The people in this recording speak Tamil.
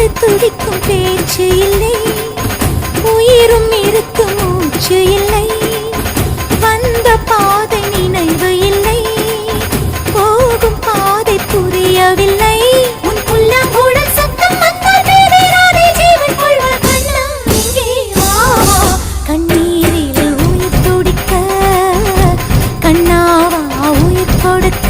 கொண்டு துடிக்கும் பேச்சு இல்லை. உயிரும் இருக்கும் மூச்சு இல்லை. வந்த பாதை நினைவு இல்லை. போகும் பாதை புரியவில்லை. கண்ணீரில் உயிர் துடிக்க. கண்ணாவா கொடுக்க.